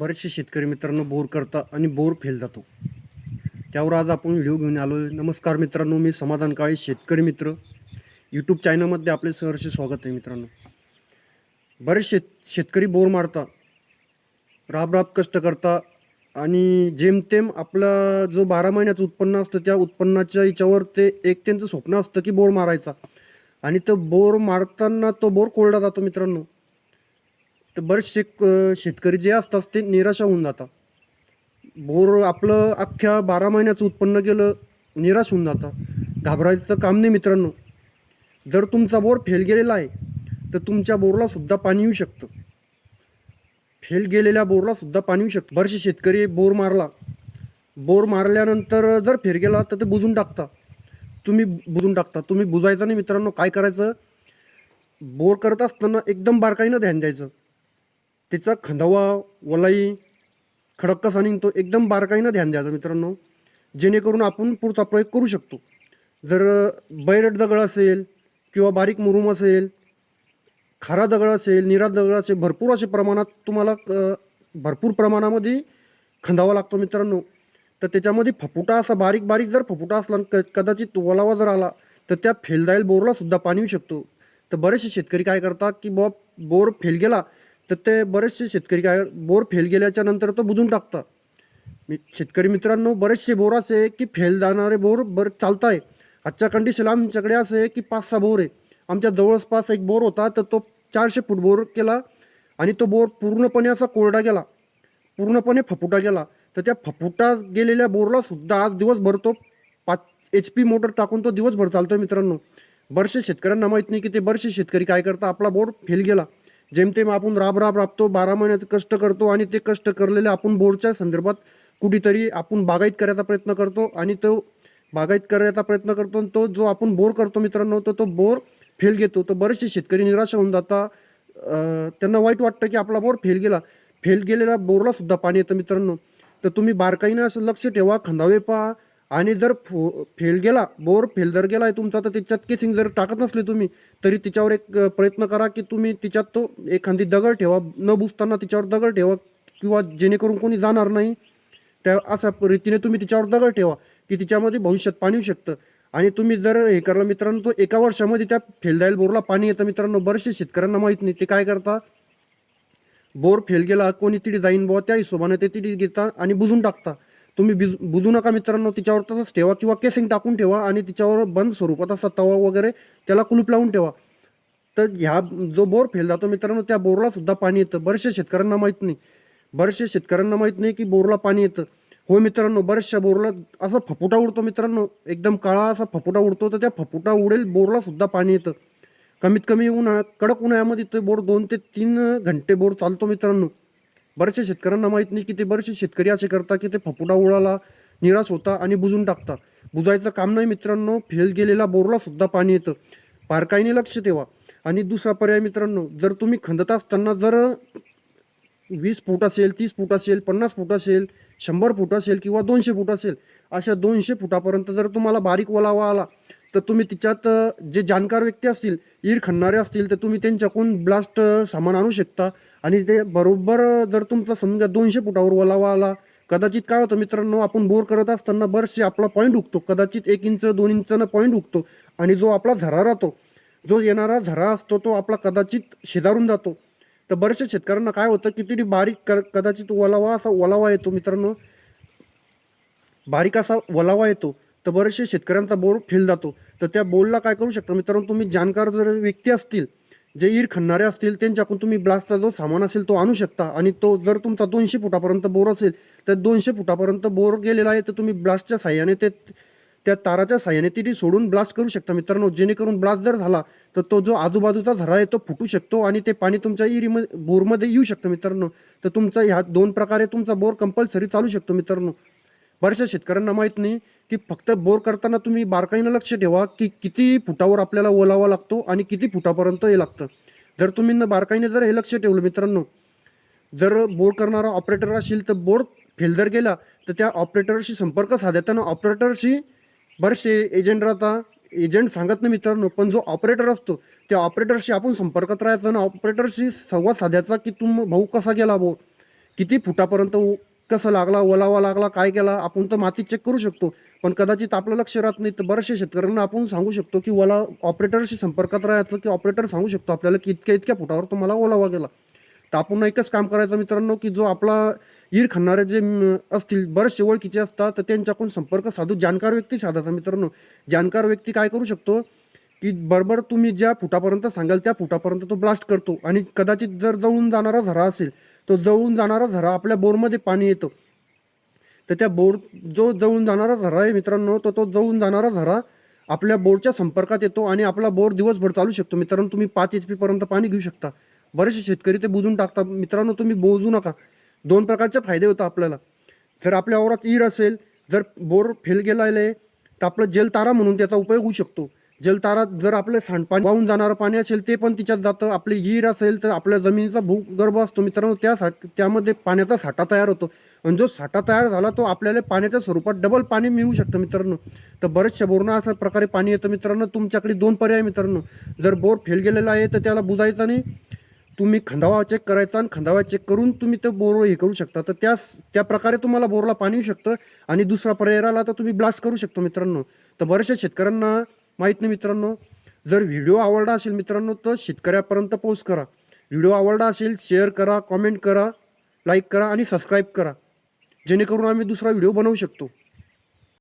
बरेचसे शेतकरी मित्रांनो बोर करता आणि बोर फेल जातो. त्यावर आज आपण व्हिडिओ घेऊन आलो आहे. नमस्कार मित्रांनो मी समाधान काळे शेतकरी मित्र. यूट्यूब चॅनलमध्ये आपले सहर्ष स्वागत आहे मित्रांनो. बरेच शेत शेतकरी बोर मारता राब राब कष्ट करता आणि जेमतेम आपला जो बारा महिन्याचं उत्पन्न असतं त्या उत्पन्नाच्या याच्यावर ते एक त्यांचं स्वप्न असतं की बोर मारायचा. आणि तो बोर मारताना तो बोर कोरडा जातो मित्रांनो. तर बरेचसे क- शेतकरी जे असतात ते निराशा होऊन जातात. बोर आपलं अख्ख्या बारा महिन्याचं उत्पन्न गेलं निराश होऊन जातं घाबरायचं काम नाही मित्रांनो. जर तुमचा बोर फेल गेलेला आहे तर तुमच्या बोरला सुद्धा पाणी येऊ शकतं. फेल गेलेल्या बोरला सुद्धा पाणी येऊ शकतं. बरेचसे शेतकरी बोर मारला. बोर मारल्यानंतर जर फेर गेला तर ते बुजून टाकता तुम्ही बुजून टाकता तुम्ही बुजायचं नाही मित्रांनो. काय करायचं? बोर करत असताना एकदम बारकाईनं ध्यान द्यायचं. त्याचा खंदावा वलाई खडक कसा निघतो एकदम बारकाईनं ध्यान द्यायचं मित्रांनो. जेणेकरून आपण पुढचा प्रयोग करू शकतो. जर बैरट दगड असेल किंवा बारीक मुरुम असेल खारा दगड असेल निरा दगड असेल भरपूर असे प्रमाणात तुम्हाला भरपूर प्रमाणामध्ये खंदावा लागतो मित्रांनो. तर त्याच्यामध्ये फपुटा असा बारीक बारीक जर फपुटा असला आणि क कदाचित ओलावा जर आला तर त्या फेलदाईल बोरला सुद्धा पाणी येऊ शकतो. तर बरेचसे शेतकरी काय करतात की बॉ बोर फेल गेला तर ते बरेचसे शेतकरी काय बोर फेल गेल्याच्यानंतर तो बुजून टाकतात मी शेतकरी मित्रांनो बरेचसे बोर असे की फेल जाणारे बोर बर चालत आहे आजच्या कंडिशनला आमच्याकडे असं आहे की पाच सहा बोर आहे. आमच्या जवळपास एक बोर होता तर तो चारशे फूट बोर केला आणि तो बोर पूर्णपणे असा कोरडा गेला. पूर्णपणे फपुटा गेला. तर त्या फपुटा गेलेल्या बोरला सुद्धा आज दिवसभर तो पाच एच पी मोटर टाकून तो दिवसभर चालतोय मित्रांनो. बरेचसे शेतकऱ्यांना माहीत नाही की ते बरेचसे शेतकरी काय करतात आपला बोर फेल गेला. जेमतेम आपण राब राब राबतो बारा महिन्याचं कष्ट करतो आणि ते कष्ट करलेले आपण बोरच्या संदर्भात कुठेतरी आपण बागायत करायचा प्रयत्न करतो आणि तो बागायत करायचा प्रयत्न करतो आणि तो जो आपण बोर करतो मित्रांनो तर तो बोर फेल घेतो. तर बरेचसे शेतकरी निराशा होऊन जाता त्यांना वाईट वाटतं की आपला बोर फेल गेला. फेल गेलेला बोरला सुद्धा पाणी येतं मित्रांनो. तर तुम्ही बारकाईनं असं लक्ष ठेवा खंदावे पहा. आणि जर फो फेल गेला बोर फेल जर गेला आहे तुमचा तर त्याच्यात केसिंग जर टाकत नसले तुम्ही तरी तिच्यावर एक प्रयत्न करा की तुम्ही तिच्यात तो एखादी दगड ठेवा न बुजताना तिच्यावर दगड ठेवा किंवा जेणेकरून कोणी जाणार नाही. त्या अशा रीतीने तुम्ही तिच्यावर दगड ठेवा की तिच्यामध्ये भविष्यात पाणी येऊ शकतं. आणि तुम्ही जर हे करलं मित्रांनो तो एका वर्षामध्ये त्या फेलदाईल बोरला पाणी येतं मित्रांनो बरेचसे शेतकऱ्यांना माहीत नाही ते काय करता? बोर फेल गेला कोणी तिथे जाईन बुवा त्या हिशोबाने ते तिथे घेता आणि बुजून टाकता. तुम्ही बिज बुजू नका मित्रांनो तिच्यावर तसंच ठेवा किंवा केसिंग टाकून ठेवा आणि तिच्यावर बंद स्वरूपात असा तवा वगैरे त्याला कुलूप लावून ठेवा. तर ह्या जो बोर फेल जातो मित्रांनो त्या बोरला सुद्धा पाणी येतं. बरेचशा शेतकऱ्यांना माहीत नाही. बरेचशा शेतकऱ्यांना माहीत नाही की बोरला पाणी येतं. हो मित्रांनो बऱ्याचशा बोरला असा फपुटा उडतो मित्रांनो. एकदम काळा असा फपुटा उडतो तर त्या फपुटा उडेल बोरला सुद्धा पाणी येतं. कमीत कमी उन्हाळ्यात कडक उन्हाळ्यामध्ये ते बोर दोन ते तीन घंटे बोर चालतो मित्रांनो. बऱ्याचशा शेतकऱ्यांना माहीत नाही की ते बरेचसे शेतकरी असे करतात की ते फपुडा उडाला निराश होता आणि बुजून टाकतात. बुजायचं काम नाही मित्रांनो फेल गेलेला बोरला सुद्धा पाणी येतं. बारकाईने लक्ष ठेवा. आणि दुसरा पर्याय मित्रांनो जर तुम्ही खंदत असताना जर वीस फूट असेल तीस फूट असेल पन्नास फूट असेल शंभर फूट असेल किंवा दोनशे फूट असेल अशा दोनशे फुटापर्यंत जर तुम्हाला बारीक ओलावा आला तर तुम्ही तिच्यात जे जाणकार व्यक्ती असतील ईर खणणारे असतील तर तुम्ही त्यांच्याकडून ब्लास्ट सामान आणू शकता. आणि ते बरोबर जर तुमचा समजा दोनशे फुटावर ओलावा आला कदाचित काय होतं मित्रांनो आपण बोर करत असताना बरेचसे आपला पॉईंट उगतो. कदाचित एक इंच दोन इंचनं पॉईंट उगतो. आणि जो आपला झरा राहतो जो येणारा झरा असतो तो आपला कदाचित शेजारून जातो. तर बऱ्याचशा शेतकऱ्यांना काय होतं की तरी बारीक क- कदाचित ओलावा असा ओलावा येतो मित्रांनो. बारीक असा ओलावा येतो. तर बरेचसे शेतकऱ्यांचा बोर फेल जातो. तर त्या बोलला काय करू शकता? मित्रांनो तुम्ही जाणकार जर व्यक्ती असतील जे ईर खणणारे असतील त्यांच्याकडून तुम्ही ब्लास्टचा जो सामान असेल तो आणू शकता. आणि तो जर तुमचा दोनशे फुटापर्यंत बोर असेल तर दोनशे फुटापर्यंत बोर गेलेला आहे तर तुम्ही ब्लास्टच्या साह्याने ते त्या ताराच्या साह्याने तिथे सोडून ब्लास्ट करू शकता. मित्रांनो जेणेकरून ब्लास्ट जर झाला तर तो जो आजूबाजूचा झरा आहे तो फुटू शकतो आणि ते पाणी तुमच्या इरीमध्ये बोरमध्ये येऊ शकतं मित्रांनो. तर तुमचा ह्या दोन प्रकारे तुमचा बोर कंपल्सरी चालू शकतो मित्रांनो. बऱ्याचशा शेतकऱ्यांना माहीत नाही की फक्त बोर करताना तुम्ही बारकाईनं लक्ष ठेवा की किती फुटावर आपल्याला ओलावा लागतो आणि किती फुटापर्यंत हे लागतं. जर तुम्ही न बारकाईने जर हे लक्ष ठेवलं मित्रांनो जर बोर करणारा ऑपरेटर असेल तर बोर फेल जर गेला तर त्या ऑपरेटरशी संपर्क साधताना ऑपरेटरशी बरेचसे एजंट राहता एजंट सांगत नाही मित्रांनो पण जो ऑपरेटर असतो त्या ऑपरेटरशी आपण संपर्कात राहायचा आणि ऑपरेटरशी संवाद साधायचा की तुम भाऊ कसा गेला भाऊ? किती फुटापर्यंत कसं लागला ओलावा लागला काय केला आपण तर माती चेक करू शकतो. पण कदाचित आपलं लक्ष राहत नाही तर बऱ्याचशा शेतकऱ्यांना आपण सांगू शकतो की ओला ऑपरेटरशी संपर्कात राहायचं की ऑपरेटर सांगू शकतो आपल्याला की इतक्या इतक्या फुटावर तुम्हाला ओलावा गेला. तर आपण एकच काम करायचं मित्रांनो की जो आपला ईर खणणारे जे असतील बरेचसे ओळखीचे असतात तर त्यांच्याकडून संपर्क साधू जाणकार व्यक्ती साधायचा मित्रांनो. जाणकार व्यक्ती काय करू शकतो की बरोबर तुम्ही ज्या फुटापर्यंत सांगाल त्या फुटापर्यंत तो ब्लास्ट करतो. आणि कदाचित जर जळून जाणारा झरा असेल तो जळून जाणारा झरा आपल्या बोरमध्ये पाणी येतं. तर त्या बोर जो जळून जाणारा झरा आहे मित्रांनो तो तो जळून जाणारा झरा आपल्या बोरच्या संपर्कात येतो आणि आपला बोर दिवसभर चालू शकतो. मित्रांनो तुम्ही पाच एच पीपर्यंत पाणी घेऊ शकता. बरेचसे शेतकरी ते बुजून टाकतात. मित्रांनो तुम्ही बोजू नका. दोन प्रकारचे फायदे होतात आपल्याला. जर आपल्या वावरात ईर असेल जर बोर फेल गेला आहे तर आपलं जलतारा म्हणून त्याचा उपयोग होऊ शकतो. जलतारा जर आपलं सांडपाणी वाहून जाणारं पाणी असेल ते पण तिच्यात जातं. आपली ईर असेल तर आपल्या जमिनीचा भूगर्भ असतो मित्रांनो त्या सा त्यामध्ये पाण्याचा साठा तयार होतो. आणि जो साठा तयार झाला तो आपल्याला पाण्याच्या स्वरूपात डबल पाणी मिळू शकतं मित्रांनो. तर बऱ्याचशा बोरना अशा प्रकारे पाणी येतं मित्रांनो. तुमच्याकडे दोन पर्याय मित्रांनो. जर बोर फेल गेलेला आहे तर त्याला बुजायचा नाही तुम्ही खंदावा चेक करायचा आणि खंदावा चेक करून तुम्ही ते बोर हे करू शकता. तर त्या त्या प्रकारे तुम्हाला बोरला पाणी येऊ शकतं. आणि दुसरा पर्याय राहिला तर तुम्ही ब्लास्ट करू शकतो मित्रांनो. तर बऱ्याचशा शेतकऱ्यांना माहीत नाही मित्रांनो. जर व्हिडिओ आवडला असेल मित्रांनो तर शेतकऱ्यापर्यंत पोस्ट करा. व्हिडिओ आवडला असेल शेअर करा कॉमेंट करा लाईक करा आणि सबस्क्राईब करा. जेणेकरून आम्ही दुसरा व्हिडिओ बनवू शकतो.